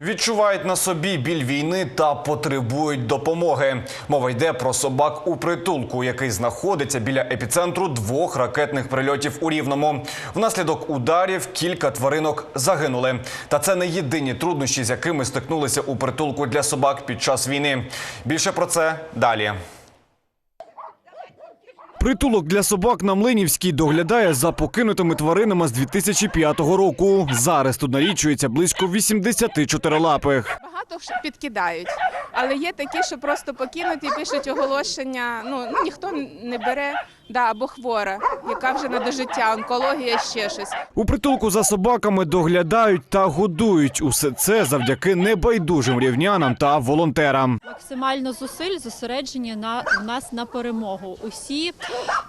Відчувають на собі біль війни та потребують допомоги. Мова йде про собак у притулку, який знаходиться біля епіцентру двох ракетних прильотів у Рівному. Внаслідок ударів кілька тваринок загинули. Та це не єдині труднощі, з якими стикнулися у притулку для собак під час війни. Більше про це далі. Притулок для собак на Млинівській доглядає за покинутими тваринами з 2005 року. Зараз тут налічується близько 80 чотирилапих. Багато підкидають, але є такі, що просто покинуті, пишуть оголошення. Ну ну, ніхто не бере, да, або хвора, яка вже на дожиття, онкологія, ще щось. У притулку за собаками доглядають та годують. Усе це завдяки небайдужим рівнянам та волонтерам. Максимально зусиль зосереджені на в нас на перемогу. Усі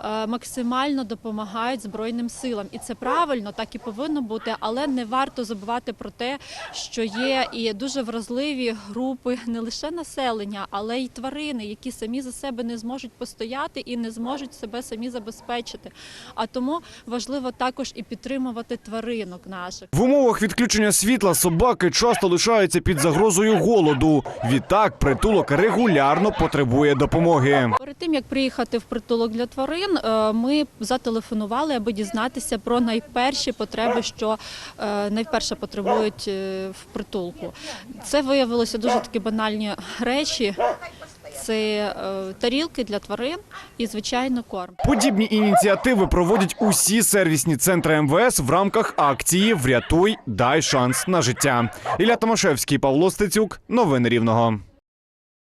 е, максимально допомагають збройним силам, і це правильно, так і повинно бути. Але не варто забувати про те, що є і дуже вразливі групи не лише населення, але й тварини, які самі за себе не зможуть постояти і не зможуть себе самі забезпечити. А тому важливо також і підтримувати тваринок наших. В умовах відключення світла собаки часто лишаються під загрозою голоду. Відтак притулок регулярно потребує допомоги. Перед тим як приїхати в притулок для тварин, е, ми зателефонували, аби дізнатися про найперші потреби, що е, найперше потребують е, в притулку. Це виявилося дуже такі банальні речі. Це е, тарілки для тварин і звичайно корм. Подібні ініціативи проводять усі сервісні центри МВС в рамках акції Врятуй, дай шанс на життя. Ілля Томашевський, Павло Стецюк. Новини Рівного.